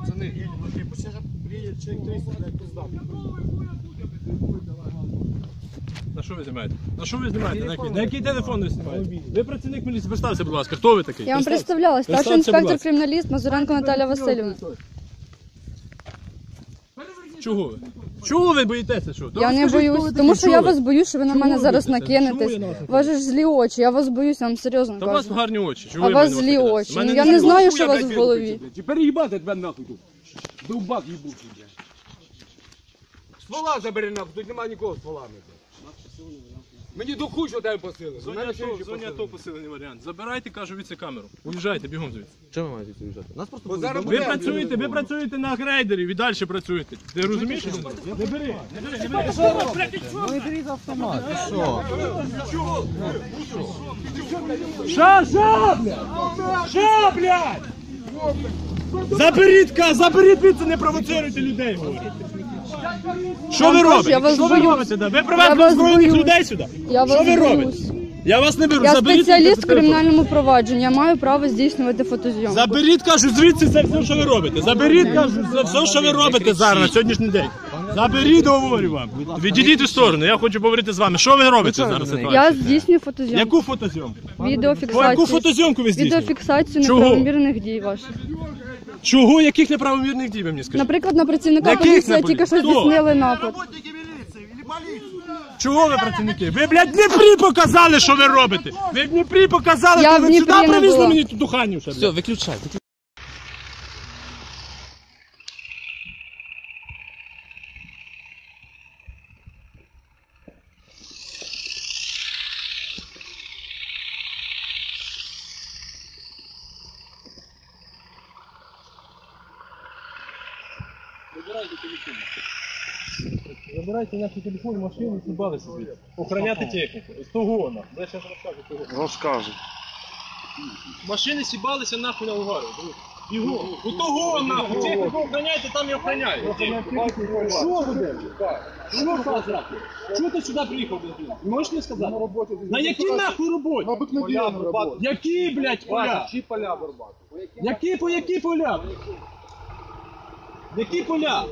пацаны. Приедет человек 300, блядь, пизда. На що ви знімаєте? На що ви знімаєте? На який, на який телефон ви знімаєте? Ви працівник міліції, представся, будь ласка, хто ви такий? Я вам представлялась. Старший Представся, будь інспектор ласка. криміналіст Мазуренко Наталя Васильівна. Чого? Чого ви боїтеся? Що? Я ви не скажіть, боюсь, тому що я вас боюсь, що ви на мене ви зараз боїтеся? Чому накинетесь. я на вас У вас же ж злі очі, я вас боюсь, я вам серйозно Та у вас кажу. гарні очі. Чого А ви у вас мене злі накидаєте? очі. Мене Ну, я не знаю, що у вас в голові. Тепер ебать тебе нахуй тут. Довбак їбучий, блядь. Ствола забери нахуй, тут немає нікого з стволами, блядь. Мені до хуй, що тебе посили. Зоні АТО, посилений варіант. Забирайте, кажу, від камеру. Уїжджайте, бігом звідси. Чого ви маєте уїжджати? Нас просто Бо зараз Ви працюєте, ви працюєте на грейдері і далі працюєте. Ти розумієш? що це? Не бери, не бери, не бери. Ну і беріть автомат. і Що? Ша, ша, блядь! Ша, блядь! Заберіть, ка, заберіть від це, не провоцируйте людей, говорю. Що ви Я робите? вас Що ви боюсь. робите? да? Ви Я привезли вас озброєних боюсь. людей сюди? Я Що вас ви робите? боюсь. Я вас не беру. Я Заберіть спеціаліст в телефон. кримінальному провадженні, я маю право здійснювати фотозйомку. Заберіть, кажу, звідси це все, що ви робите. Заберіть, кажу, це все, що ви робите зараз на сьогоднішній день. Заберіть, говорю вам. Відійдіть у сторону, я хочу поговорити з вами. Що ви робите зараз? Я здійснюю фотозйомку. Яку фотозйомку? Відеофіксацію. Яку фотозйомку ви здійснюєте? Відеофіксацію Чого? неправомірних дій ваших. Чого? Яких неправомірних дій ви мені скажіть? Наприклад, на працівника Яких поліції на тільки що? Хто? здійснили напад. Чого ви працівники? Ви, блядь, в Дніпрі показали, що ви робите. Ви в Дніпрі показали, Я в ви Дніпрі сюди не привезли була. мені тут духанів. ще, Все, блядь. виключай. Забирайте наші телефони, машини, зібалися звідси. Охороняти техніку. З того, на. Я зараз розкажу того. Розкажу. Машини сібалися нахуй на угару. Його. У того нахуй. Техніку охороняйте, там і охороняють. Що буде? Що Фазра? Чого ти сюди приїхав? блядь? Можеш мені сказати? На якій нахуй роботі? Які, блядь, поля? Чи поля? Які по які поля? Які поля?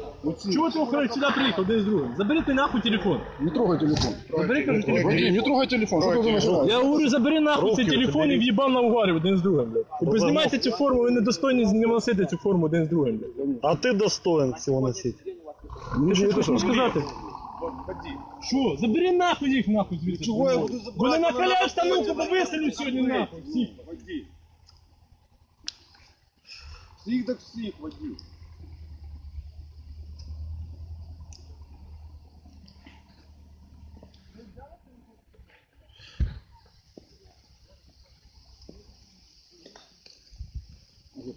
Чого ти охороняєш сюди приїхав, один з другим? Забери ти нахуй телефон. Не трогай телефон. Забери, кажу, телефон. Не трогай телефон, что ты думаешь? Я говорю, забери нахуй цей телефон і в'їбав на угарі один з другим, блядь. І познімайте цю форму, ви недостойні не носити цю форму один з другим, блядь. А ты достоин всего носить. Ти що хочеш мені сказати? Що? Забери нахуй їх нахуй звідси. Чого я буду забирати? Вони накаляють установку, бо виселю сьогодні нахуй. Всіх. Всіх так всіх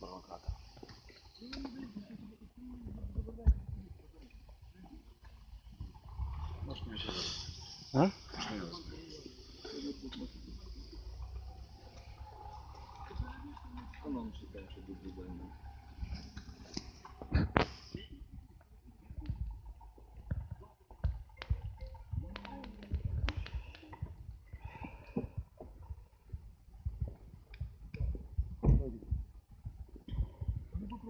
провокатор. А? Она начинает, что будет больно.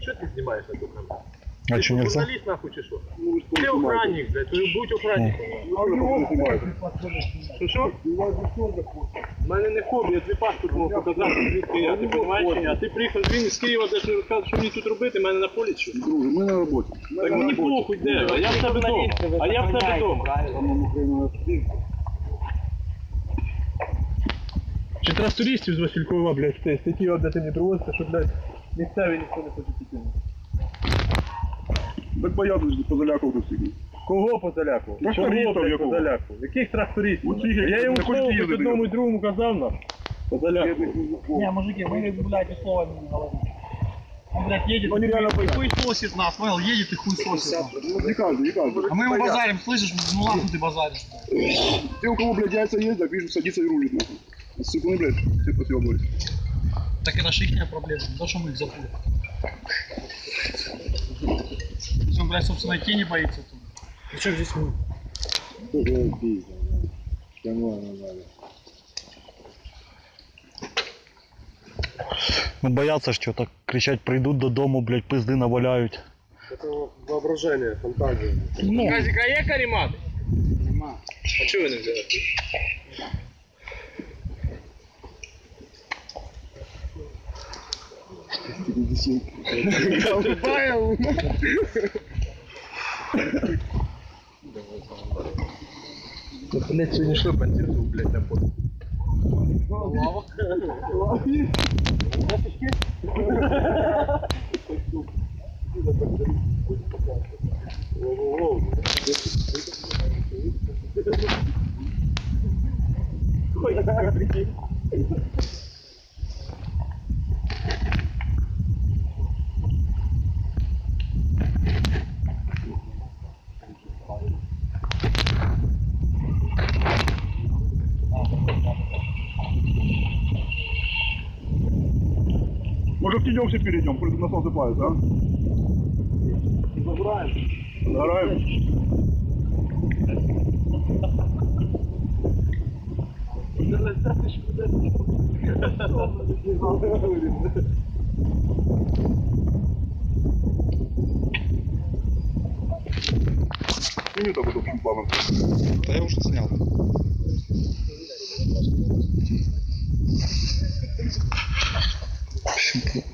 Що ти знімаєш на ту камеру? А что нельзя? Журналіст нахуй чи що? Ти охранник, блядь, будь охранником. Що що? У мене не хобі, я твій паспорт можу показати, звідки я, ти розумієш? А ти приїхав з Вінниці, з Києва, де ти розказуєш, що мені тут робити, мене на полі чи? Друже, ми на роботі. Так мені похуй де, а я в тебе вдома. А я в тебе вдома. Чи трактористів з Василькова, блядь, ти статті, де ти мені привозиться, що, блядь, місцеві ніхто не хоче піти. Так боятися, позалякав до всіх. Кого позалякував? Трактористів Чого, блядь, якого? позалякував? Яких трактористів? Оцих, які Я йому не хочуть слово хоч їздити. одному і другому казав, на. Позалякував. Не, мужики, вы, блядь, и слова не говорите. Он, блядь, едет, Они реально и хуй сосит нас, понял? Едет и хуй сосит нас. Не каждый, не каждый. А мы ему базарим, слышишь? Ну ладно ты базаришь. Те, у кого, блядь, яйца есть, так вижу, садится и рулит, нахуй. Сыкуны, блядь, все спасибо, блядь. Так это же ихняя проблема, не то, что мы их запутали. Он, блядь, собственно, идти не боится, то... При чем здесь мы? Ну боятся, что так кричать, прийдуть додому, блядь, пизди наваляють. Воображення, фантазія. Казіка, а є карімат? Нема. А чого ви не взяли? Блять, сьогодні що пантірку, блять, на полі? Может, в тенек все перейдем, пусть на солнце плавится, а? Загораем. Загораем. Сними так вот общим планом. Да я уже снял. así que